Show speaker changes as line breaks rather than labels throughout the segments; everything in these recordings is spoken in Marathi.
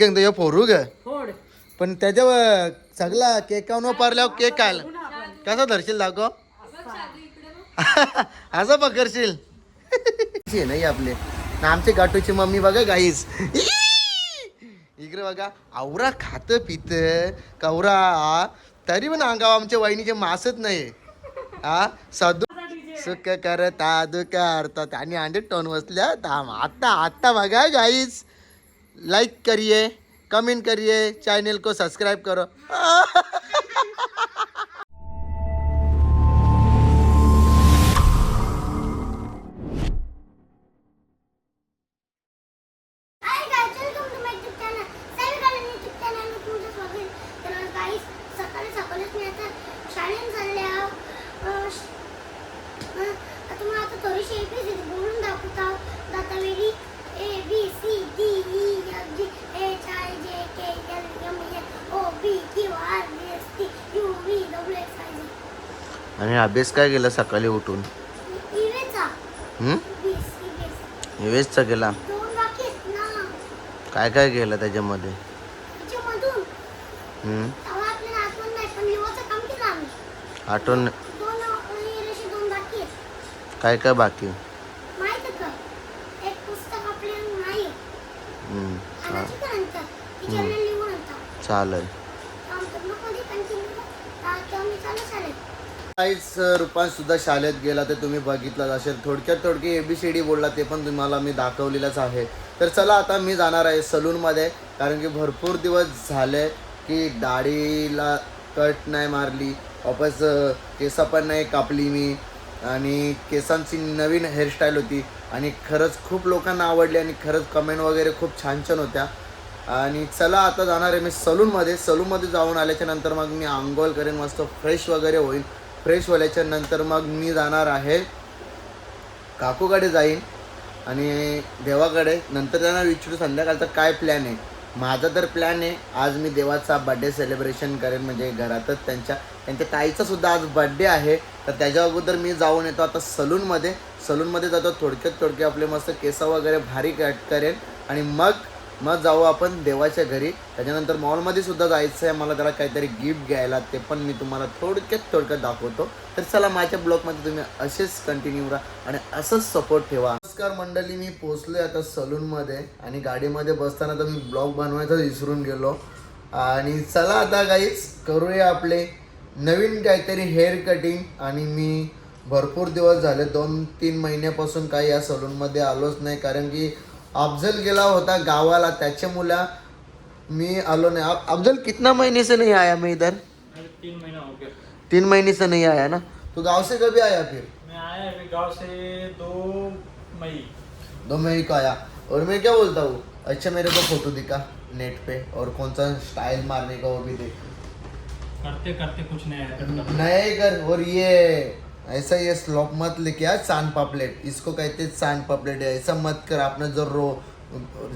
केक हे फोरू ग.
फोड.
पण त्याच्यावर सगळा केक काऊन पारल्यावर केक
ना आपण.
कसा धरशील दाखव. असं पकडशील नाही आपले. ना आमचे गाठूची मम्मी बघा गाईस इकडे बघा आवरा खात पित कवरा तरी पण अंगाव आमच्या वहिनीचे मासच नाही हा सदू सुख करता दुःख करतात आणि अंडे टोन बसल्या. आता आता बघा गाईस लाइक करिए कमेंट करिए चैनल को सब्सक्राइब करो। आणि अभ्यास काय केला सकाळी उठून? निवेशचा केला.
बाकी
काय काय केलं त्याच्यामध्ये?
आठवण नाही पण लिवाचं काम
काहीच रुपान सुद्धा शाळेत गेला ते तुम्ही बघितलं असेल थोडक्यात थोडकी एबीसीडी बोलला ते पण तुम्हाला मी दाखवलेलंच आहे. तर चला आता मी जाणार आहे सलूनमध्ये कारण की भरपूर दिवस झाले की दाढीला कट नाही मारली वापस केस पण नाही कापली मी आणि केसांची नवीन हेअरस्टाईल होती आणि खरंच खूप लोकांना आवडली आणि खरंच कमेंट वगैरे खूप छान छान होत्या. आणि चला आता जाणार आहे मी सलूनमध्ये. सलूनमध्ये जाऊन आल्याच्यानंतर मग मी आंघोळ करेन मस्त फ्रेश वगैरे होईल. फ्रेश व्हायच्या नंतर मग मी जाणार आहे काकूकडे जाईन आणि देवाकडे. नंतर त्यांना विचारू संध्याकाळचा काय प्लॅन आहे. माझा तर प्लॅन आहे आज मी देवाचा बड्डे सेलिब्रेशन करेन म्हणजे घरातच त्यांच्या त्यांच्या ताईचा सुद्धा आज बड्डे आहे. तर त्याच्या अगोदर मी जाऊन येतो आता सलूनमध्ये. सलूनमध्ये जातो थोडक्यात थोडके आपले मस्त केस वगैरे भारी कट करेन. आणि मग मग जाऊ आपण देवाच्या घरी. त्याच्यानंतर मॉलमध्ये सुद्धा जायचं आहे. मला त्याला काहीतरी गिफ्ट घ्यायला ते पण मी तुम्हाला थोडक्यात थोडक्यात दाखवतो. तर चला माझ्या ब्लॉगमध्ये तुम्ही असेच कंटिन्यू राहा आणि असंच सपोर्ट ठेवा. नमस्कार मंडळी मी पोचलोय आता सलूनमध्ये आणि गाडीमध्ये बसताना तर मी ब्लॉग बनवायचा विसरून गेलो. आणि चला आता गाईच करूया आपले नवीन काहीतरी हेअर कटिंग आणि मी भरपूर दिवस झाले दोन तीन महिन्यापासून काही या सलूनमध्ये आलोच नाही. कारण की अफजल गेला होता गावाला त्याच्यामुळे मी आलो नहीं. अफजल कितना महीने से नहीं आया मैं इधर?
तीन महीना हो गया।
तीन महीने से नहीं आया ना? तो गांव से कभी आया फिर?
मैं आया अभी गांव से दो मई।
दो मई को आया। और मैं क्या बोलता हूँ? अच्छा मेरे को फोटो दिखा नेट पे। और कौन सा स्टाइल मारने का वो भी देख।
करते करते कुछ नहीं आया
नए कर और ये ऐसा ये स्लॉप मत लेके आ चांद पापलेट. इसको कहते हैं चांद पापलेट. है ऐसा मत कर आपने जो रो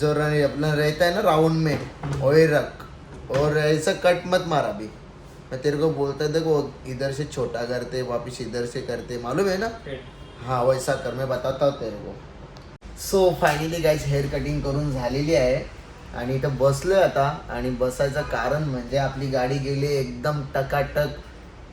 जो अपना रहता है ना राउंड में वही रख. और ऐसा कट मत मार अभी मैं तेरे को बोलता है देखो इधर से छोटा करते वापिस इधर से करते मालूम है ना? हाँ वैसा कर मैं बताता हूँ तेरे को. So finally guys hair cutting करून झालेली आहे. आणि इथं बसलोय आता. आणि बसायचं कारण म्हणजे आपली गाडी गेली एकदम टकाटक.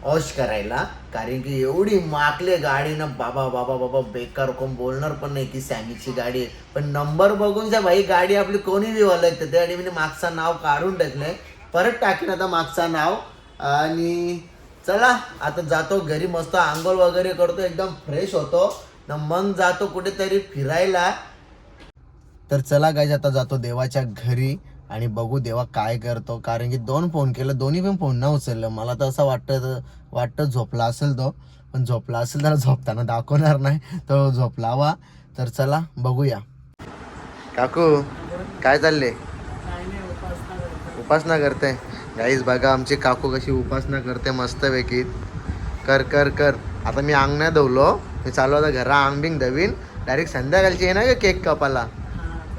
वॉश करायला कारण की एवढी माकले गाडी ना बाबा बाबा बाबा बेकार कोण बोलणार पण नाही की सॅमीची गाडी आहे. पण नंबर बघून जा भाई गाडी आपली कोणी बी तर त्यासाठी मी मागचं नाव काढून टाकलंय. परत टाकेन आता मागचा नाव. आणि चला आता जातो घरी मस्त आंघोळ वगैरे करतो एकदम फ्रेश होतो. न मग जातो कुठेतरी फिरायला. तर चला गाईज आता जातो देवाच्या घरी. आणि बघू देवा काय करतो. कारण की दोन फोन केलं दोन्ही पण फोन न उचललं. मला तर असं वाटतं वाटतं झोपला असेल तो. पण झोपला असेल तर झोपताना दाखवणार नाही. तो झोपलावा. तर चला बघूया. काकू काय चालले
उपासना करतो.
गाईज बघा आमची काकू कशी उपासना करते मस्तपैकी. कर कर कर. आता मी अंग नाही धवलो. मी चालू आता घरा अंग बिंग धवीन. डायरेक्ट संध्याकाळची आहे ना केक कापाला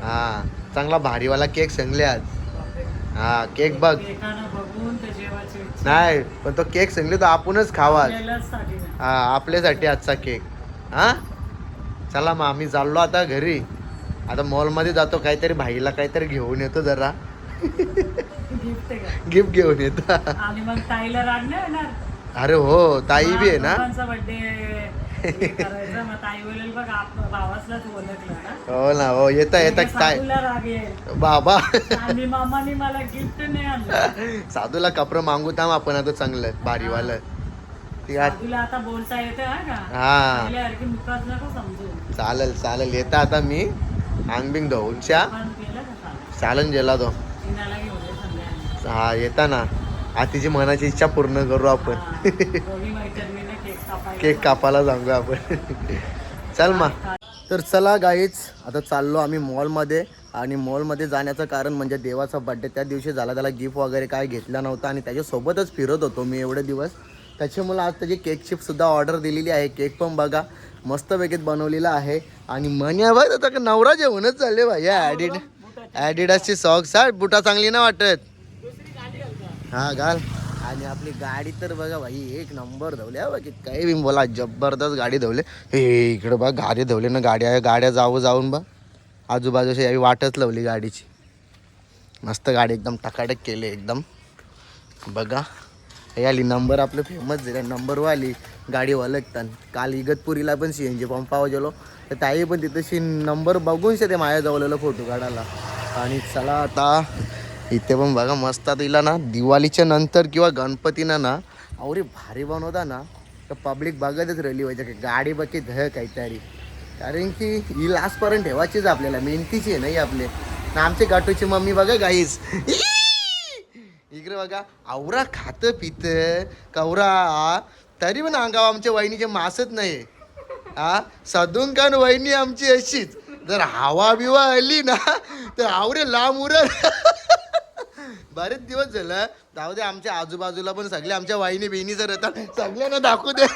हा.
चांगला भारीवाला केक संगले आज. हा केक बघ. नाही पण तो केक संगले तो आपणच खावा. हा आपल्यासाठी आजचा केक. हा? चला मग आम्ही चाललो आता घरी. आता मॉलमध्ये जातो काहीतरी भाईला काहीतरी घेऊन येतो जरा.
गिफ्ट
घेऊन येता. अरे हो ताई बी आहे ना? हो ना. हो येता येता
येईल.
बाबा.
आणि मामाने मला गिफ्ट नाही आणलं.
साधूला कपडं मागू थांब आपण आता चांगलं भारीवालं.
हा.
हा चालेल चालेल येता आता मी.
का चालेल
चालन गेला तो हा येता ना. आतीची तिची मनाची इच्छा पूर्ण करू आपण.
केक
कापायला सांगू आपण. चल मग तर चला गाईच आता चाललो आम्ही मॉलमध्ये आणि मॉलमध्ये जाण्याचं कारण म्हणजे देवाचा बड्डे त्या दिवशी झाला त्याला गिफ्ट वगैरे काय घेतला नव्हता आणि त्याच्यासोबतच फिरत होतो मी एवढे दिवस. त्याच्यामुळे आज त्याची केक सुद्धा ऑर्डर दिलेली आहे. केक पण बघा मस्त वेगळीत बनवलेला आहे. आणि म्हणे भाई आता का नवरा जेवणच चालले भाई. ॲडिड ॲडिडासची सॉक्स आहे बुटा चांगली ना वाटत? हा घाल. आणि आपली गाडी तर बघा भाई एक नंबर धवले हा बाकी काही बी बोला जबरदस्त गाडी धवले. हे इकडं बघ गाडी धवले ना गाड्या गाड्या जाऊ जाऊन बघ. आजूबाजूची यावी वाटच लावली गाडीची. मस्त गाडी एकदम टकाटक केली एकदम. बघा हे आली नंबर आपलं फेमस झालं नंबरवाली गाडी ओळखतात काल इगतपुरीला पण सी एन जी पंपावर गेलो तर ताई पण तिथं शी नंबर बघून ते माझ्या जवळला फोटो काढायला. आणि चला आता इथे पण बघा मस्त इला ना दिवाळीच्या नंतर किंवा गणपतीनं ना अवरे भारी बनवता ना तर पब्लिक बघतच राहिली पाहिजे की गाडी बघी ध काहीतरी. कारण की ही लास्टपर्यंत ठेवायचीच आपल्याला मेहनतीची आहे नाही आपले. ना आमची गाठूची मम्मी बघा गाईस इकडे बघा आवरा खातं पित कवरा तरी पण अंगाव आमच्या वहिनीचे मासच नाही हा सदून कान वहिनी आमची अशीच. जर हवा बिवा आली ना तर आवरे लांब उरल. बरेच दिवस झालं. जाऊ दे आमच्या आजूबाजूला पण सगळे आमच्या वाहिनी बहिणी जर येतात सगळ्यांना दाखवू दे.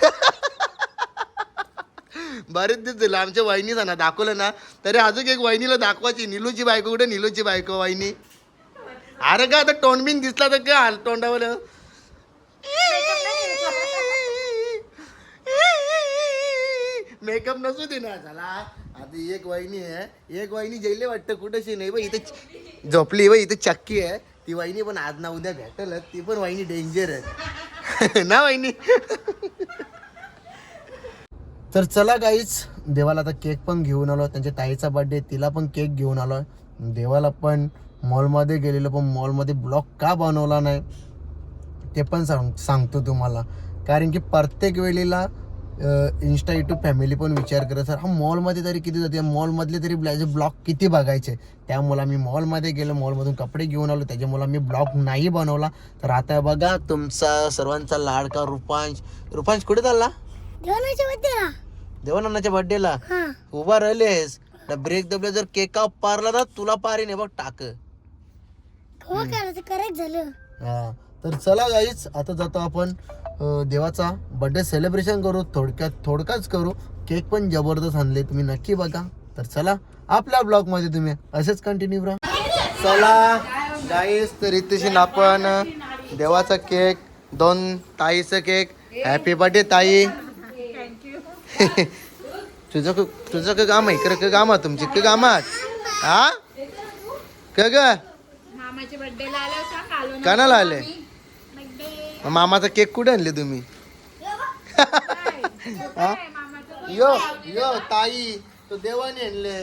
बरेच दिवस झालं आमच्या वहिनीचा ना दाखवलं ना. तरी अजून एक वहिनीला दाखवायची निलूची बायको कुठे? निलूची बायको वाहिनी. अरे का आता तोंडबिन दिसला तर का तोंडावर. मेकअप नसू दे ना झाला. आता एक वहिनी आहे. एक वहिनी जेले वाटतं कुठंशी नाही बाई इथे झोपली बाई इथे चक्की आहे. ती वाहिनी पण आज ना उद्या भेटलच ती पण वाहिनी डेंजर आहे. ना वाहिनी? तर चला गाईच देवाला आता केक पण घेऊन आलो त्यांच्या ताईचा बर्थडे तिला पण केक घेऊन आलो देवाला पण मॉलमध्ये गेलेलो पण मॉलमध्ये ब्लॉक का बनवला नाही ते पण सांग सांगतो तुम्हाला. कारण की प्रत्येक वेळेला इन्स्टा युट्यूब फॅमिली पण विचार करत सर हा मॉलमध्ये तरी किती जाते? मॉलमधले तरी ब्लॅज ब्लॉग किती बघायचे? त्यामुळे मी मॉलमध्ये गेलो मॉलमधून कपडे घेऊन आलो. त्याच्यामुळे मी ब्लॉग नाही बनवला. तर आता बघा तुमचा सर्वांचा लाडका रुपांश. रुपांश कुठे चालला? देवानंदाच्या बर्थडेला
हा.
उभा राहिलेस. ब्रेक दबले जर केक पारला ना तुला पारीने बघ टाक.
हो झालं.
तर चला गाईच आता जातो आपण देवाचा बर्थडे सेलिब्रेशन करू. थोडक्यात थोडकाच करू. केक पण जबरदस्त आणले तुम्ही नक्की बघा. तर चला आपल्या ब्लॉगमध्ये तुम्ही असेच कंटिन्यू राहा. चला गाईस तर इथेशी आपण देवाचा केक दोन ताईचं केक हॅपी बर्थडे ताई. तुझं तुझं का काम आहे इकडे का काम आहे तुमची का कामात हा? का ग? कानाला आले मग मामाचा केक कुठे आणले तुम्ही? हा? यो यो ताई तो देवाने आणले.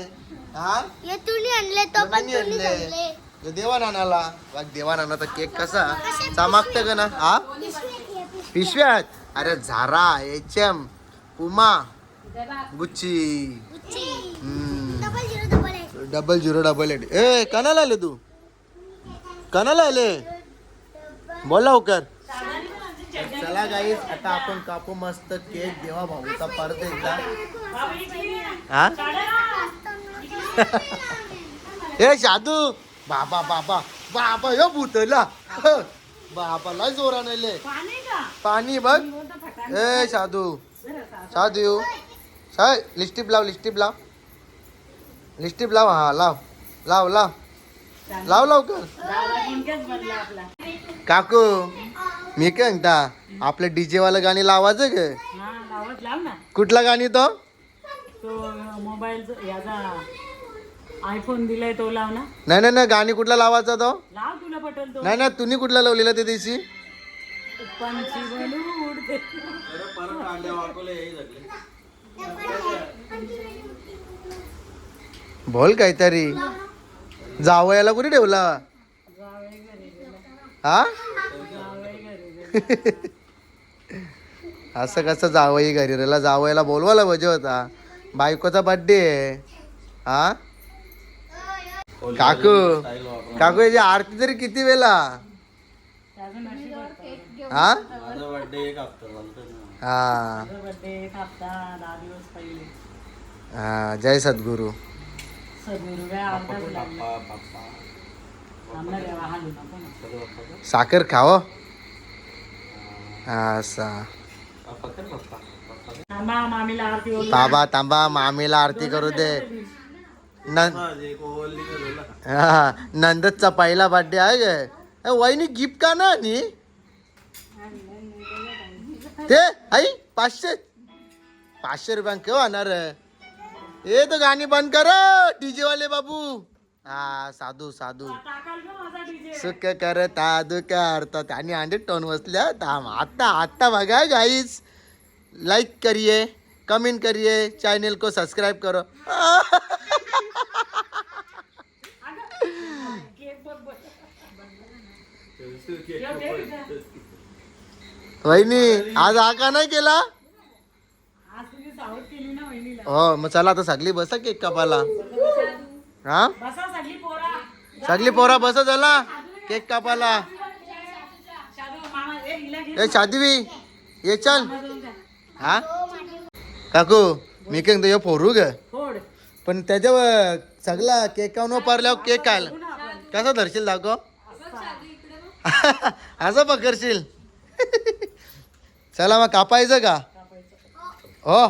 हा?
हे तुम्ही आणले तो पण
आणले.
आणले.
तो देवा नानाला बघ देवा नानाचा केक कसा चमकत का ना? हा? पिशव्यात अरे Zara H M Puma Gucci hmm.
Double zero double आहे
double zero double eight A canola आले तू? कनाला आले? बोल लवकर. चला गाईस आता आपण कापू मस्त केक. देवा भाऊचा परत एकदा. हा? शादू! बाबा बाबा. बाबा यो भूतला. बाबा लय जोराने ले
पाणी
बघ. ए साधू साधू साय लिस्टिप लाव लिस्टिप लाव. लिस्टिप लाव हा लाव. लाव लाव. लाव
बनला आपला.
काकू मी काय म्हणता? आपलं डीजे वालं गाणी लावायचं ग
हा लावत लाव ना.
कुठला गाणी तो?
तो मोबाईल याचा आयफोन दिलाय तो लाव ना.
नाही नाही नाही गाणी कुठला लावायचा तो?
लाव तुला पटेल तो.
नाही नाही तुम्ही कुठला लावलेला ते दिवशी?
पंछी बनू उडते.
बोल काहीतरी. जावयाला कुठे ठेवला? हा? असं कसं जावई घरी? रेला जावयाला बोलवायला पाहिजे होता. बायकोचा बर्थडे आहे. हा? काकू काकू याची आरती तरी किती वेळा हा? हा. हा जय सद्गुरू. साखर खाव असा.
थांबा मामीला आरती बोलू
तांबा तांबा मामीला आरती करू दे. नं- हा नंदचा पहिला बर्थडे आहे गे. ए, वहिनी गिफ्ट का ना नी? ते आई पाचशे. पाचशे रुपया केव्हा आणणार? ए तो गाणी बंद कर डीजे वाले बाबू. हा साधू साधू. सुख करता दुःख करता आणि अंडे टोन बसल्या थांब. आता आता बघा गाईस लाइक करिए कमेंट करिए चैनल को सब्सक्राइब करो. वहिनी आज हा का नाही केला? हो मग चला आता सगळी बसा केक कापाला हा?
सगळी पोरा
बस झाला. केक कापाला
ए हिला
ये चल. हा? काकू मी काय म्हणतो, फोरू ग. पण त्याच्यावर सगळा केक काऊन पारल्यावर केक खायला कसा धरशील दाखव. असं पकडशील. चला मग कापायचं का? हो.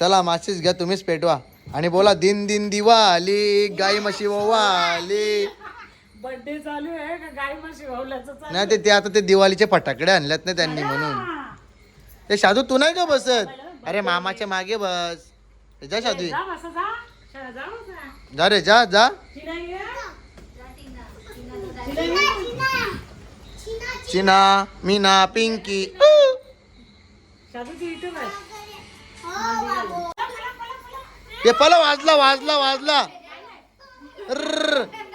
चला माचीस घ्या. तुम्हीच पेटवा. आणि बोला दिन दिन दिवाली गाई म्हशी आली
बर्थडे चालू आहे का? गाय म्हशी वावल्याचं चालू
नाही ते ते आता ते दिवाळीचे फटाकडे आणल्यात ना त्यांनी म्हणून. ते शादू तू नाही का बसत? अरे मामाच्या मागे बस. जा शादू.
जा बसा जा. शाळा जा बसा
जा रे जा जा.
तिला ये.
चिना मीना पिंकी.
शादू ती इथं
हे पला वाजला वाजला वाजला.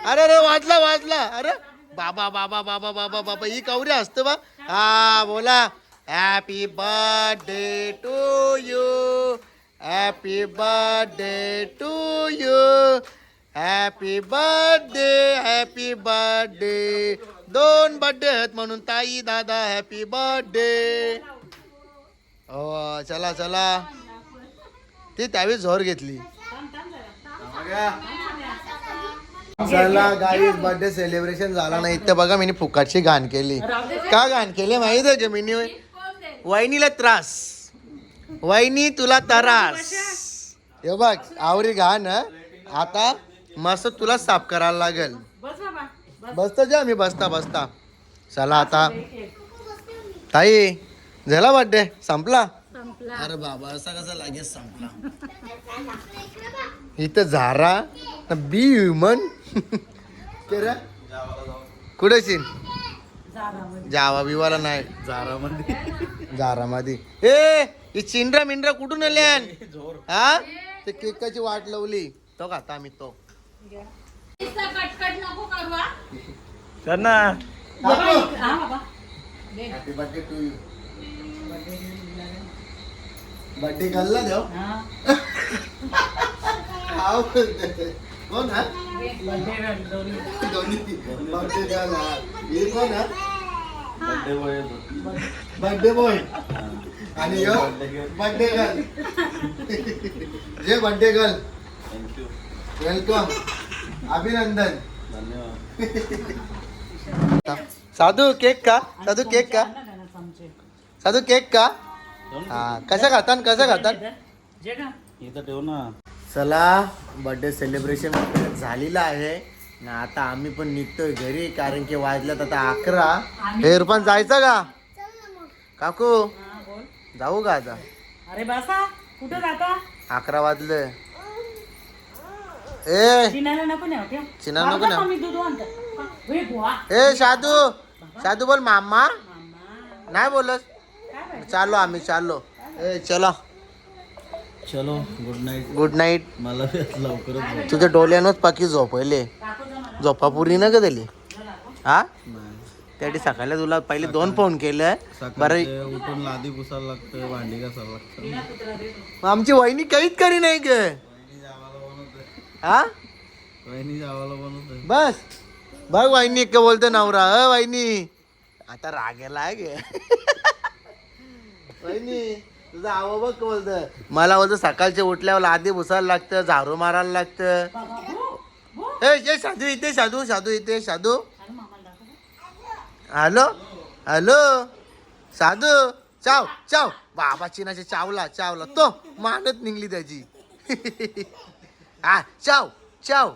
अरे अरे वाजला वाजला. अरे बाबा बाबा बाबा बाबा बाबा ही कावरी असतं बा. हा बोला. Happy birthday to you happy birthday to you happy birthday happy birthday दोन बर्थडे आहेत म्हणून ताई दादा हॅपी बर्थडे हो चला चला. ती त्यावेळी झोर घेतली. चला गाईज बर्थडे सेलिब्रेशन झाला नाही. तर बघा मी फुकाटची घाण केली. का घाण केली माहीत आहे मी वहिनीला त्रास. वहिनी तुला त्रास. हे बघ आवरी घाण. आता मस्त तुला साफ करायला लागेल. बसता जा मी बसता बसता. चला आता. ताई झाला बर्थडे संपला? अरे बाबा असा कसा लागेल संपला? इथं झारा बी ह्युमन कुठे सीन जावा बिवाला नाही. जारामध्ये. जारामध्ये. ए ही चिंड्रा मिंड्रा कुठून आल्यान हा? ते केकाची वाट लावली. तो खाता आम्ही तो.
नुसतं कटकट नको करू हा.
कर ना
हा
happy birthday to you birthday घालला देव.
हा.
कोण हा?
बर्थडे दोन्ही.
बर्थडे गर्ल हा हे कोण हा? बर्थडे बॉय आणि यो बर्थडे गर्ल जे बर्थडे गर्ल वेलकम अभिनंदन साधू केक का साधू केक का साधू केक का हा कसं खातात कसं खातात
जे का
इथं ठेव ना.
चला बर्थडे सेलिब्रेशन झालेलं आहे. ना आता आम्ही पण निघतोय घरी कारण की वाजल्यात आता अकरा. हे इरफान जायचं का? काकू
हा बोल.
जाऊ का आता?
अरे बसा कुठं जाता?
अकरा वाजले. ए!
चिनाला नको नाही
चिनाला नको.
मी दूध आणतो? हे बुवा.
ए शादू. शादू बोल मामा.
मामा.
नाही बोलत. चाललो आम्ही चाललो. ए चलो.
चलो गुड नाईट
गुड नाईट
मला लवकरच झोप.
तुझ्या डोल्यानच पाकी झोपले
काकूचा मला
झोपा पुरी न ग दिली. हा? त्यासाठी सकाळी तुला पहिले दोन फोन केले. बरं.
उठून लादी पुसायला लागतं भांडी घासायला लागतं.
आमची वहिनी काहीच करी नाही ग. हा?
वहिनी जावाला
बस. बघ वहिनी का बोलतो नवरा. अ वहिनी. आता रागेला आहे गे वहिनी तुझा आवा बघ का मला बोलतो सकाळच्या उठल्यावर आधी भुसायला लागतं झाडू मारायला लागतं. ए ये साधू इथे साधू साधू इथे साधू हॅलो हॅलो. साधू चाव चाव. बाबा चिनाचे चावला चावला. तो मानत निघली त्याची. हा चाव चाव.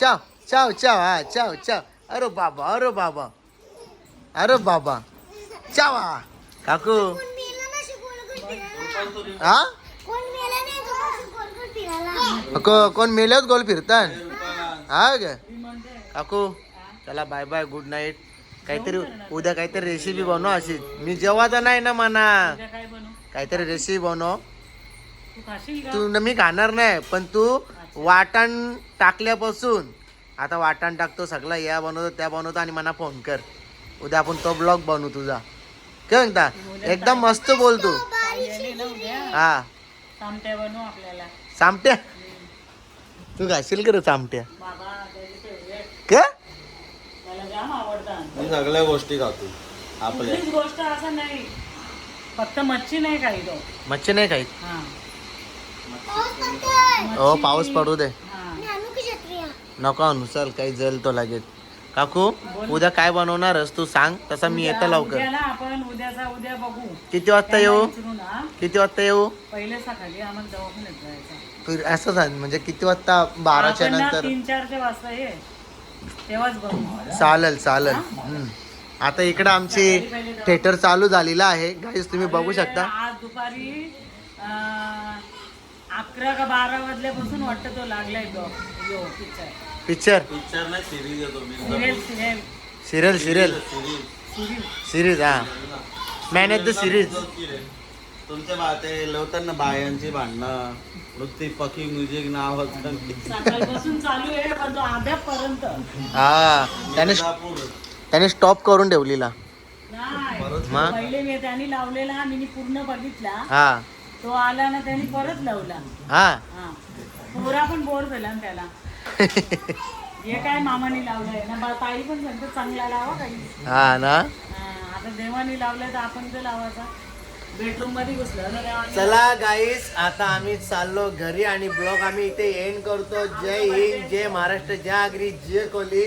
चाव चाव चाव हा चाव चाव. अरे बाबा अरे बाबा. अरे बाबा. चावा. काकू
कोण मेलं ना गोल गोल फिरायला
हा?
कोण मेलं नाही तो असं गोल
फिरतात हा ग. काकू चला बाय बाय गुड नाईट काहीतरी उद्या काहीतरी रेसिपी बनव अशी. मी जेव्हा नाही ना म्हणा.
उद्या काय बनवू?
काहीतरी रेसिपी बनव.
तू
मी खाणार नाही पण तू वाटण टाकल्यापासून आता वाटण टाकतो सगळा या बनवतो त्या बनवतो आणि मला फोन कर. उद्या आपण तो ब्लॉग बनवू तुझा. काय म्हणता? एकदम मस्त बोलतो.
ना उद्या.
हा.
सामट्या बनवू आपल्याला.
चामट्या तू घाशील कर चामट्या
बाबा त्याची favorite.
का?
त्याला जाम आवडतात
मी सगळ्या गोष्टी खातो. आपल्या.
कुठलीच गोष्ट असं नाही. फक्त मच्छी नाही काही तो
मच्छी नाही खाईत
हा.
पाऊस
हो पडू दे.
हा.
नको चल काही जल तो लागेल. काकू उद्या काय बनवणारस तू सांग तसा मी येतो लवकर.
आपण उद्याचा उद्या बघू.
किती वाजता येऊ? किती वाजता येऊ?
पहिले सकाळी आम्हाला दवाखान्यात जायचं
फिर असं सांग म्हणजे किती वाजता? बाराच्या
आपण ना
नंतर.
तीन चारच्या वाजता ये. तेव्हाच बनवू
चालेल चालेल. हम्म. आता इकडं आमची थिएटर चालू झालेलं आहे. गाईस तुम्ही बघू शकता.
आज दुपारी अं, अकरा का बारा वाजल्यापासून वाटतं तो लागलाय तो. यो पिक्चर
पिक्चर
पिक्चर नाही सिरीज येतो
serial serial
serial serial
serial
series हा. मॅनेज द सिरीज
तुमच्या बा ते लवताना बायांची भांडणं वृत्ती पकी म्युझिक नाव
सकाळपासून चालू आहे पण तो आध्यापर्यंत
हा. त्याने त्याने स्टॉप करून ठेवलेला. मग?
पहिले मी त्यांनी लावलेला मी पूर्ण बघितला.
हा.
तो आला ना त्यांनी परत लावला.
हा.
हा. पोरा पण बोर झाला ना त्याला. हे काय मामाने लावलंय? ना बा- ताई पण म्हणतो चांगला लावा काही.
हा ना?
हा, आता देवाने लावलंय तर आपण ते लावायचा. बेडरूममध्ये घुसलं ना देवाने
चला गाईस आता आम्ही चाललो घरी आणि ब्लॉग आम्ही इथे एंड करतो. जय हिंद जय महाराष्ट्र जय आगरी जय कोहली